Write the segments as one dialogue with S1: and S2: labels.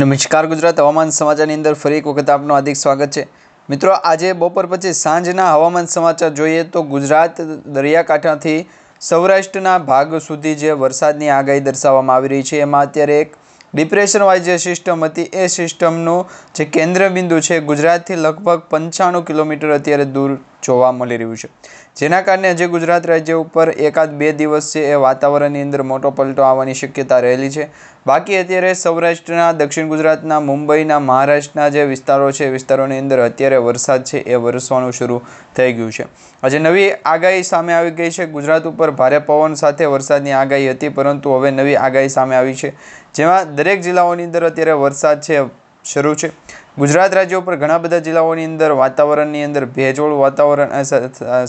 S1: નમસ્કાર ગુજરાત હવામાન સમાચારની અંદર ફરી એક વખત આપનું હાર્દિક સ્વાગત છે. મિત્રો, આજે બપોર પછી સાંજના હવામાન સમાચાર જોઈએ તો ગુજરાત દરિયાકાંઠાથી સૌરાષ્ટ્રના ભાગ સુધી જે વરસાદની આગાહી દર્શાવવામાં આવી રહી છે, એમાં અત્યારે એક ડિપ્રેશન વાઇઝ જે સિસ્ટમ હતી, એ સિસ્ટમનું જે કેન્દ્રબિંદુ છે, ગુજરાતથી લગભગ પંચાણું કિલોમીટર અત્યારે દૂર જોવા મળી રહ્યું છે. જેના કારણે જે ગુજરાત રાજ્ય ઉપર એકાદ બે દિવસ છે એ વાતાવરણની અંદર મોટો પલટો આવવાની શક્યતા રહેલી છે. બાકી અત્યારે સૌરાષ્ટ્રના, દક્ષિણ ગુજરાતના, મુંબઈના, મહારાષ્ટ્રના જે વિસ્તારો છે વિસ્તારોની અંદર અત્યારે વરસાદ છે, એ વરસવાનું શરૂ થઈ ગયું છે. આજે નવી આગાહી સામે આવી ગઈ છે. ગુજરાત ઉપર ભારે પવન સાથે વરસાદની આગાહી હતી, પરંતુ હવે નવી આગાહી સામે આવી છે. જેમાં દરેક જિલ્લાઓની અંદર અત્યારે વરસાદ છે, શરૂ છે. ગુજરાત રાજ્ય ઉપર ઘણા બધા જિલ્લાઓની અંદર વાતાવરણની અંદર ભેજોળ વાતાવરણ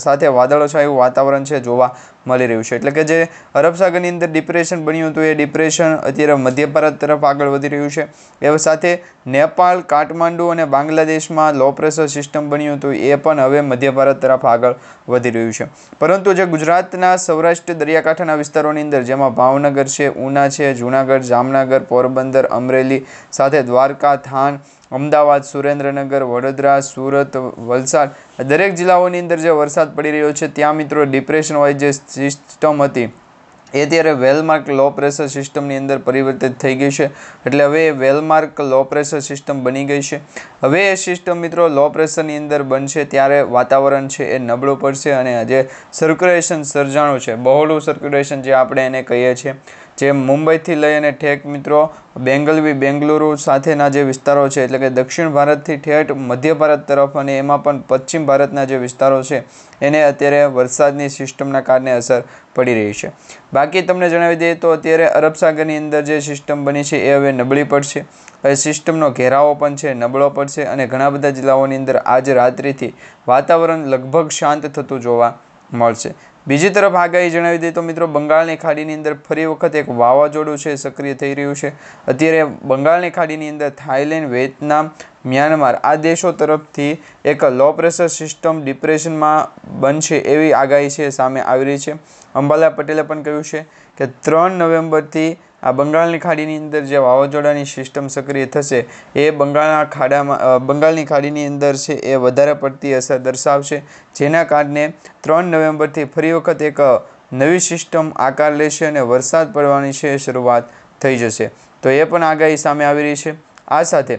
S1: સાથે વાદળો વાદળછાયું વાતાવરણ છે જોવા મળી રહ્યું છે. એટલે કે જે અરબસાગરની અંદર ડિપ્રેશન બન્યું હતું, એ ડિપ્રેશન અત્યારે મધ્ય ભારત તરફ આગળ વધી રહ્યું છે. એ સાથે નેપાળ, કાઠમાંડુ અને બાંગ્લાદેશમાં લો પ્રેશર સિસ્ટમ બન્યું હતું, એ પણ હવે મધ્ય ભારત તરફ આગળ વધી રહ્યું છે. પરંતુ જે ગુજરાતના સૌરાષ્ટ્ર દરિયાકાંઠાના વિસ્તારોની અંદર, જેમાં ભાવનગર છે, ઉના છે, જૂનાગઢ, જામનગર, પોરબંદર, અમરેલી, સાથે દ્વારકા, થાન અમદાવાદ, સુરેન્દ્રનગર, વડોદરા, સુરત, વલસાડ દરેક જિલ્લાઓની અંદર જે વરસાદ પડી રહ્યો છે, ત્યાં મિત્રો ડિપ્રેશન વાઇઝ જે સિસ્ટમ હતી. એ અત્યારે વેલમાર્ક લો પ્રેશર સિસ્ટમની અંદર પરિવર્તિત થઈ ગઈ છે. એટલે હવે એ well marked low pressure system બની ગઈ છે. હવે એ સિસ્ટમ મિત્રો લો પ્રેશરની અંદર બનશે ત્યારે વાતાવરણ છે એ નબળું પડશે અને જે સર્ક્યુલેશન સર્જાણું છે. બહોળું સર્ક્યુલેશન જે આપણે એને કહીએ છીએ. જે મુંબઈથી લઈ અને ઠેક મિત્રો બેંગલવી બેંગલુરુ સાથેના જે વિસ્તારો છે, એટલે કે દક્ષિણ ભારતથી ઠેઠ મધ્ય ભારત તરફ અને એમાં પણ પશ્ચિમ ભારતના જે વિસ્તારો છે, એને અત્યારે વરસાદની સિસ્ટમના કારણે અસર પડી રહી છે. બાકી તમને જણાવી દઈએ તો અત્યારે અરબ સાગરની અંદર જે સિસ્ટમ બની છે એ હવે નબળી પડશે. હવે સિસ્ટમનો ઘેરાવો પણ છે, નબળો પડશે અને ઘણા બધા જિલ્લાઓની અંદર આજ રાત્રિથી વાતાવરણ લગભગ શાંત થતું જોવા મળશે. બીજી તરફ આગાહી જણાવી દઈએ તો મિત્રો, બંગાળની ખાડીની અંદર ફરી વખત એક વાવાઝોડું છે, સક્રિય થઈ રહ્યું છે. અત્યારે બંગાળની ખાડીની અંદર થાઇલેન્ડ, વિયેતનામ, મ્યાનમાર આ દેશો તરફથી એક લો પ્રેશર સિસ્ટમ ડિપ્રેશનમાં બનશે એવી આગાહી છે, સામે આવી રહી છે. અંબાલા પટેલે પણ કહ્યું છે કે ત્રણ નવેમ્બરથી આ બંગાળની ખાડીની અંદર જે વાવાઝોડાની સિસ્ટમ સક્રિય થશે, એ બંગાળના ખાડામાં બંગાળની ખાડીની અંદર છે એ વધારે પડતી અસર દર્શાવશે. જેના કારણે ત્રણ નવેમ્બરથી ફરી વખત એક નવી સિસ્ટમ આકાર લેશે અને વરસાદ પડવાની છે શરૂઆત થઈ જશે. તો એ પણ આગાહી સામે આવી રહી છે. આ સાથે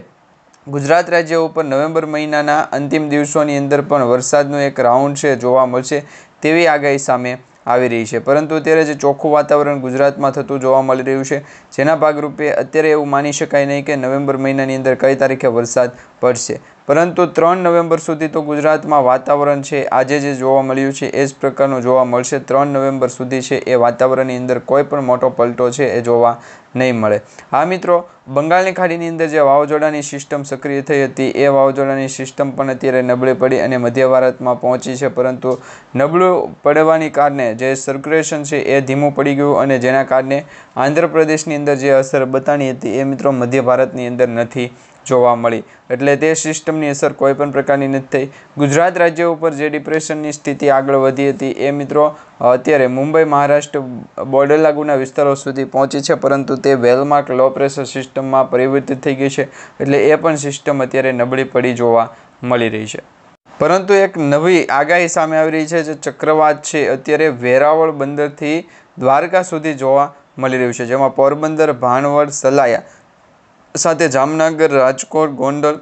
S1: ગુજરાત રાજ્ય ઉપર નવેમ્બર મહિનાના અંતિમ દિવસોની અંદર પણ વરસાદનો એક રાઉન્ડ છે જોવા મળશે તેવી આગાહી સામે આવી રહી છે. પરંતુ અત્યારે જે ચોખ્ખું વાતાવરણ ગુજરાતમાં થતું જોવા મળી રહ્યું છે, જેના ભાગરૂપે અત્યારે એવું માની શકાય નહીં કે નવેમ્બર મહિનાની અંદર કઈ તારીખે વરસાદ પડશે. પરંતુ ત્રણ નવેમ્બર સુધી તો ગુજરાતમાં વાતાવરણ છે, આજે જે જોવા મળ્યું છે, એ જ પ્રકારનું જોવા મળશે. ત્રણ નવેમ્બર સુધી છે, એ વાતાવરણની અંદર કોઈ પણ મોટો પલટો છે, એ જોવા નહીં મળે. હા, મિત્રો, બંગાળની ખાડીની અંદર જે વાવાઝોડાની સિસ્ટમ સક્રિય થઈ હતી, એ વાવાઝોડાની સિસ્ટમ પણ અત્યારે નબળી પડી અને મધ્ય ભારતમાં પહોંચી છે, પરંતુ નબળું પડવાની કારણે જે સર્ક્યુલેશન છે, એ ધીમું પડી ગયું અને જેના કારણે આંધ્રપ્રદેશની અંદર જે અસર બતાણી હતી, એ મિત્રો મધ્ય ભારતની અંદર નથી. જોવા મળી. એટલે તે સિસ્ટમની અસર કોઈ પણ પ્રકારની નથી થઈ. ગુજરાત રાજ્ય ઉપર જે ડિપ્રેશનની સ્થિતિ આગળ વધી હતી એ મિત્રો, અત્યારે મુંબઈ, મહારાષ્ટ્ર બોર્ડર લાગુના વિસ્તારો સુધી પહોંચી છે, પરંતુ તે વેલમાર્ક લો પ્રેશર સિસ્ટમમાં પરિવર્તિત થઈ ગઈ છે. એટલે એ પણ સિસ્ટમ અત્યારે નબળી પડી જોવા મળી રહી છે. પરંતુ એક નવી આગાહી સામે આવી રહી છે, જે ચક્રવાત છે. અત્યારે વેરાવળ બંદરથી દ્વારકા સુધી જોવા મળી રહ્યું છે, જેમાં પોરબંદર, ભાણવડ, સલાયા સાથે જામનગર, રાજકોટ, ગોંડલ,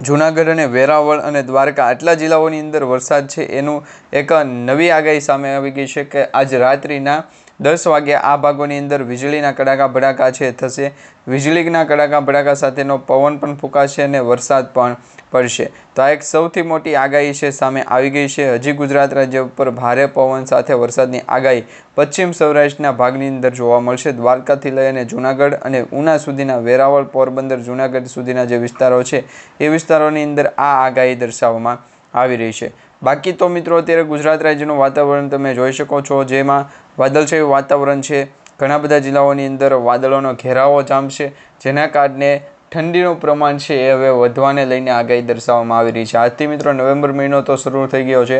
S1: જુનાગઢ અને વેરાવળ અને દ્વારકા આટલા જિલ્લાઓની અંદર વરસાદ છે. એનું એક નવી આગાહી સામે આવી ગઈ છે કે આજ રાત્રિના દસ વાગ્યા આ ભાગોની અંદર વીજળીના કડાકા ભડાકા છે, થશે. વીજળીના કડાકા ભડાકા સાથેનો પવન પણ ફૂંકાશે અને વરસાદ પણ પડશે. તો આ એક સૌથી મોટી આગાહી છે, સામે આવી ગઈ છે. હજી ગુજરાત રાજ્ય ઉપર ભારે પવન સાથે વરસાદની આગાહી પશ્ચિમ સૌરાષ્ટ્રના ભાગની અંદર જોવા મળશે. દ્વારકાથી લઈ અને જૂનાગઢ અને ઉના સુધીના વેરાવળ, પોરબંદર, જૂનાગઢ સુધીના જે વિસ્તારો છે, એ વિસ્તારોની અંદર આ આગાહી દર્શાવવામાં આવી રહી છે. બાકી તો મિત્રો અત્યારે ગુજરાત રાજ્યનું વાતાવરણ તમે જોઈ શકો છો, જેમાં વાદળછાયું વાતાવરણ છે. ઘણા બધા જિલ્લાઓની અંદર વાદળોનો ઘેરાવો જામશે, જેના કારણે ઠંડીનું પ્રમાણ છે એ હવે વધવાને લઈને આગાહી દર્શાવવામાં આવી રહી છે. આજથી મિત્રો નવેમ્બર મહિનો તો શરૂ થઈ ગયો છે.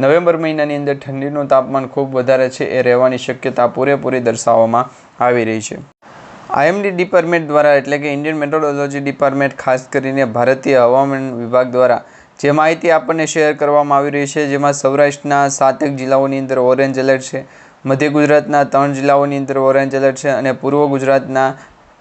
S1: નવેમ્બર મહિનાની અંદર ઠંડીનું તાપમાન ખૂબ વધારે છે એ રહેવાની શક્યતા પૂરેપૂરી દર્શાવવામાં આવી રહી છે. આઈએમડી ડિપાર્ટમેન્ટ દ્વારા એટલે કે ઇન્ડિયન મેટ્રોલોજી ડિપાર્ટમેન્ટ ખાસ કરીને ભારતીય હવામાન વિભાગ દ્વારા જે માહિતી આપણને શેર કરવામાં આવી રહી છે, જેમાં સૌરાષ્ટ્રના સાતેક જિલ્લાઓની અંદર ઓરેન્જ એલર્ટ છે, મધ્ય ગુજરાતના ત્રણ જિલ્લાઓની અંદર ઓરેન્જ એલર્ટ છે અને પૂર્વ ગુજરાતના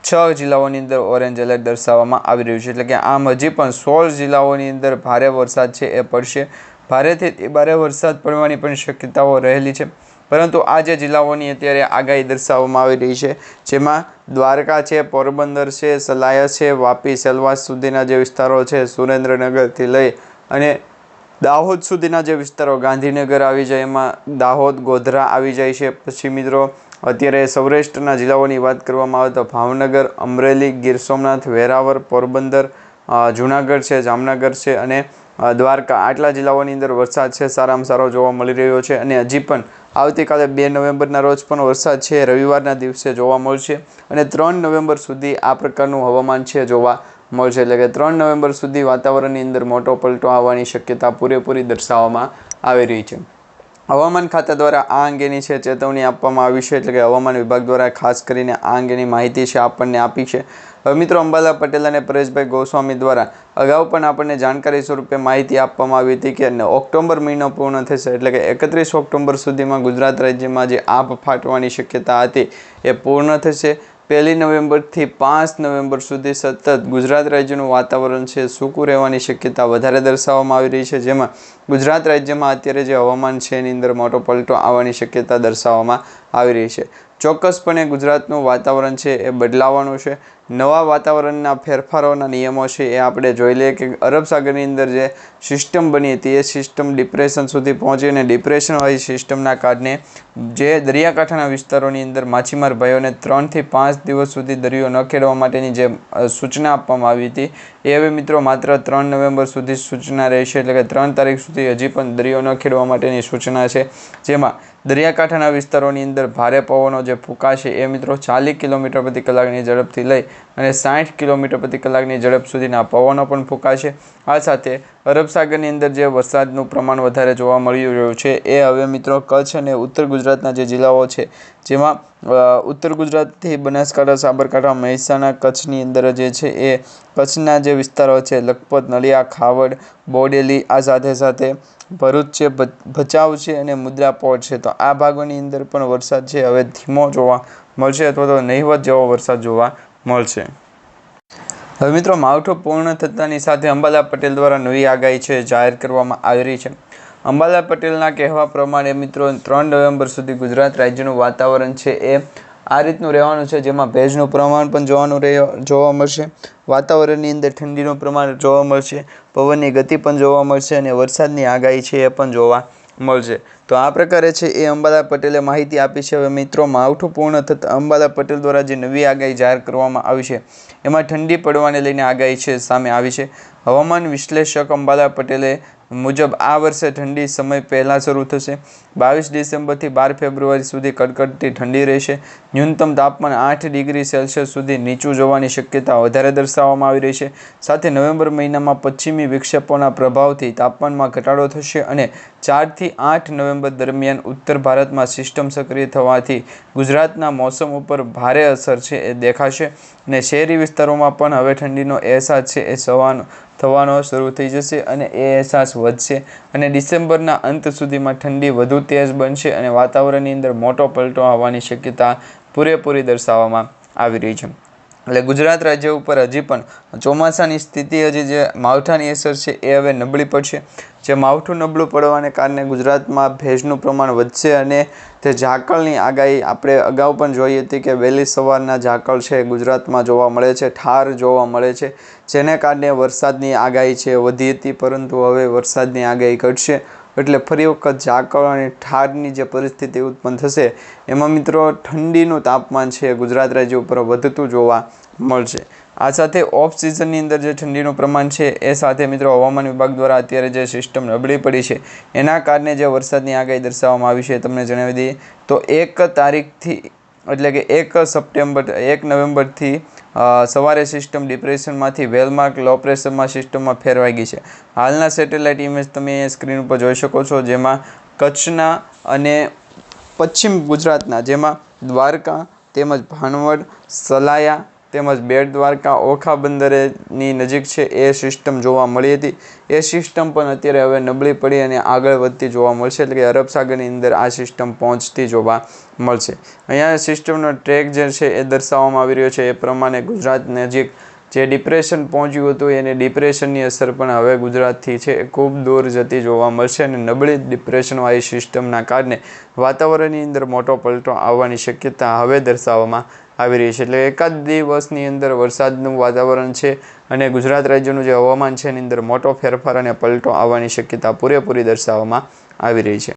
S1: છ જિલ્લાઓની અંદર ઓરેન્જ એલર્ટ દર્શાવવામાં આવી રહ્યું છે. એટલે કે આમ હજી પણ સોળ જિલ્લાઓની અંદર ભારે વરસાદ છે એ પડશે. ભારેથી ભારે વરસાદ પડવાની પણ શક્યતાઓ રહેલી છે. પરંતુ આ જે જિલ્લાઓની અત્યારે આગાહી દર્શાવવામાં આવી રહી છે, જેમાં દ્વારકા છે, પોરબંદર છે, સલાયા છે, વાપી, સેલવાસ સુધીના જે વિસ્તારો છે, સુરેન્દ્રનગરથી લઈ અને દાહોદ સુધીના જે વિસ્તારો, ગાંધીનગર આવી જાય, એમાં દાહોદ, ગોધરા આવી જાય છે. પછી મિત્રો, અત્યારે સૌરાષ્ટ્રના જિલ્લાઓની વાત કરવામાં આવે તો ભાવનગર, અમરેલી, ગીર સોમનાથ વેરાવર પોરબંદર જુનાગઢ છે, જામનગર છે અને દ્વારકા. આટલા જિલ્લાઓની અંદર વરસાદ છે, સારામાં સારો જોવા મળી રહ્યો છે અને હજી પણ આવતીકાલે બે નવેમ્બરના રોજ પણ વરસાદ છે. રવિવારના દિવસે જોવા મળશે અને ત્રણ નવેમ્બર સુધી આ પ્રકારનું હવામાન છે જોવા મળશે. એટલે કે ત્રણ નવેમ્બર સુધી વાતાવરણની અંદર મોટો પલટો આવવાની શક્યતા પૂરેપૂરી દર્શાવવામાં આવી રહી છે. હવામાન ખાતા દ્વારા આ અંગેની છે ચેતવણી આપવામાં આવી છે. એટલે કે હવામાન વિભાગ દ્વારા ખાસ કરીને આ અંગેની માહિતી છે, આપણને આપી છે. હવે મિત્રો અંબાલા પટેલ અને પરેશભાઈ ગોસ્વામી દ્વારા અગાઉ પણ આપણને જાણકારી સ્વરૂપે માહિતી આપવામાં આવી હતી કે ઓક્ટોબર મહિનો પૂર્ણ થશે એટલે કે એકત્રીસ ઓક્ટોબર સુધીમાં ગુજરાત રાજ્યમાં જે આભ ફાટવાની શક્યતા હતી એ પૂર્ણ થશે. પહેલી નવેમ્બરથી પાંચ નવેમ્બર સુધી સતત ગુજરાત રાજ્યનું વાતાવરણ છે, સૂકું રહેવાની શક્યતા વધારે દર્શાવવામાં આવી રહી છે, જેમાં ગુજરાત રાજ્યમાં અત્યારે જે હવામાન છે એની અંદર મોટો પલટો આવવાની શક્યતા દર્શાવવામાં આવી રહી છે. ચોક્કસપણે ગુજરાતનું વાતાવરણ છે એ બદલાવાનું છે. નવા વાતાવરણના ફેરફારોના નિયમો છે એ આપણે જોઈ લઈએ કે અરબ સાગરની અંદર જે સિસ્ટમ બની હતી એ સિસ્ટમ ડિપ્રેશન સુધી પહોંચીને ડિપ્રેશનવાળી સિસ્ટમના કારણે જે દરિયાકાંઠાના વિસ્તારોની અંદર માછીમાર ભાઈઓને ત્રણથી પાંચ દિવસ સુધી દરિયો ન ખેડવા માટેની જે સૂચના આપવામાં આવી હતી. એ હવે મિત્રો માત્ર ત્રણ નવેમ્બર સુધી સૂચના રહેશે એટલે કે ત્રણ તારીખ સુધી હજી પણ દરિયો ન ખેડવા માટેની સૂચના છે. જેમાં દરિયાકાંઠાના વિસ્તારોની અંદર ભારે પવનો જે ફૂંકાશે એ મિત્રો ચાલીસ કિલોમીટર પ્રતિ કલાકની ઝડપથી લઈ અને સાઠ કિલોમીટર પ્રતિ કલાકની ઝડપ સુધીના પવનો પણ ફૂંકાશે. આ સાથે અરબ સાગરની અંદર જે વરસાદનું પ્રમાણ વધારે જોવા મળી રહ્યું છે એ હવે મિત્રો કચ્છ અને ઉત્તર ગુજરાતના જે જિલ્લાઓ છે, જેમાં ઉત્તર ગુજરાતથી બનાસકાંઠા, સાબરકાંઠા, મહેસાણા, કચ્છની અંદર જે છે એ કચ્છના જે વિસ્તારો છે, લખપત, નલિયા, ખાવડ, બોડેલી, આ સાથે સાથે ભરૂચ છે ભચાઉ છે અને મુદ્રા પોર્ટ છે. તો આ ભાગોની અંદર પણ વરસાદ છે. હવે ધીમો જોવા મળશે અથવા તો નહિવત જેવો વરસાદ જોવા મળશે. હવે મિત્રો, માવઠું પૂર્ણ થતાની સાથે અંબાલા પટેલ દ્વારા નવી આગાહી છે, જાહેર કરવામાં આવી રહી છે. અંબાલા પટેલના કહેવા પ્રમાણે મિત્રો, ત્રણ નવેમ્બર સુધી ગુજરાત રાજ્યનું વાતાવરણ છે એ આ રીતનું રહેવાનું છે, જેમાં ભેજનું પ્રમાણ પણ જોવાનું રહે, જોવા મળશે. વાતાવરણની અંદર ઠંડીનું પ્રમાણ જોવા મળશે, પવનની ગતિ પણ જોવા મળશે અને વરસાદની આગાહી છે એ પણ જોવા મળશે. તો આ પ્રકારે છે એ અંબાલા પટેલે માહિતી આપી છે. હવે મિત્રો, માવઠું પૂર્ણ થતાં અંબાલા પટેલ દ્વારા જે નવી આગાહી જાહેર કરવામાં આવી છે, એમાં ઠંડી પડવાને લઈને આગાહી છે, સામે આવી છે. હવામાન વિશ્લેષક અંબાલા પટેલે મુજબ આ વર્ષે ઠંડી સમય પહેલાં શરૂ થશે. બાવીસ ડિસેમ્બરથી બાર ફેબ્રુઆરી સુધી કડકડતી ઠંડી રહેશે. ન્યૂનતમ તાપમાન આઠ ડિગ્રી સેલ્સિયસ સુધી નીચું જવાની શક્યતા વધારે દર્શાવવામાં આવી રહી છે. સાથે નવેમ્બર મહિનામાં પશ્ચિમી વિક્ષેપોના પ્રભાવથી તાપમાનમાં ઘટાડો થશે અને ચારથી આઠ નવેમ્બર દરમિયાન ઉત્તર ભારતમાં સિસ્ટમ સક્રિય થવાથી ગુજરાતના મોસમ ઉપર ભારે અસર છે એ દેખાશે. અને શહેરી વિસ્તારોમાં પણ હવે ઠંડીનો અહેસાસ છે એ સવાનો થવાનો શરૂ થઈ જશે અને એ અહેસાસ વધશે અને ડિસેમ્બરના અંત સુધીમાં ઠંડી વધુ તેજ બનશે અને વાતાવરણની અંદર મોટો પલટો આવવાની શક્યતા પૂરેપૂરી દર્શાવવામાં આવી રહી છે. એટલે ગુજરાત રાજ્ય ઉપર હજી પણ ચોમાસાની સ્થિતિ હજી જે માવઠાની અસર છે એ હવે નબળી પડશે. જે માવઠું નબળું પડવાને કારણે ગુજરાતમાં ભેજનું પ્રમાણ વધશે અને તે ઝાકળની આગાહી આપણે અગાઉ પણ જોઈ હતી કે વહેલી સવારના ઝાકળ છે ગુજરાતમાં જોવા મળે છે, ઠાર જોવા મળે છે. જેને કારણે વરસાદની આગાહી છે, વધી હતી, પરંતુ હવે વરસાદની આગાહી ઘટશે. એટલે ફરી વખત ઝાકળ અને ઠારની જે પરિસ્થિતિ ઉત્પન્ન થશે, એમાં મિત્રો ઠંડીનું તાપમાન છે, ગુજરાત રાજ્ય ઉપર વધતું જોવા મળશે. આ સાથે ઓફ સિઝનની અંદર જે ઠંડીનું પ્રમાણ છે, એ સાથે મિત્રો હવામાન વિભાગ દ્વારા અત્યારે જે સિસ્ટમ નબળી પડી છે, એના કારણે જે વરસાદની આગાહી દર્શાવવામાં આવી છે તમને જણાવી દઈએ. તો એક તારીખથી એટલે કે એક સપ્ટેમ્બર, એક નવેમ્બરથી સવારે સિસ્ટમ ડિપ્રેશનમાંથી વેલમાર્ક લો સિસ્ટમમાં ફેરવાઈ ગઈ છે. હાલના સેટેલાઇટ ઇમેજ તમે સ્ક્રીન ઉપર જોઈ શકો છો, જેમાં કચ્છના અને પશ્ચિમ ગુજરાતના, જેમાં દ્વારકા તેમજ ભાણવડ, સલાયા તેમજ બેટ દ્વારકા ઓખા બંદરેની નજીક છે એ સિસ્ટમ જોવા મળી હતી. એ સિસ્ટમ પણ અત્યારે હવે નબળી પડી અને આગળ વધતી જોવા મળશે એટલે કે અરબ સાગરની અંદર આ સિસ્ટમ પહોંચતી જોવા મળશે. અહીંયા સિસ્ટમનો ટ્રેક જે છે એ દર્શાવવામાં આવી રહ્યો છે. એ પ્રમાણે ગુજરાત નજીક જે ડિપ્રેશન પહોંચ્યું હતું એને ડિપ્રેશનની અસર પણ હવે ગુજરાતથી છે ખૂબ દૂર જતી જોવા મળશે અને નબળી ડિપ્રેશનવાળી સિસ્ટમના કારણે વાતાવરણની અંદર મોટો પલટો આવવાની શક્યતા હવે દર્શાવવામાં આવી રહી છે. એટલે એકાદ દિવસની અંદર વરસાદનું વાતાવરણ છે અને ગુજરાત રાજ્યનું જે હવામાન છે એની અંદર મોટો ફેરફાર અને પલટો આવવાની શક્યતા પૂરેપૂરી દર્શાવવામાં આવી રહી છે.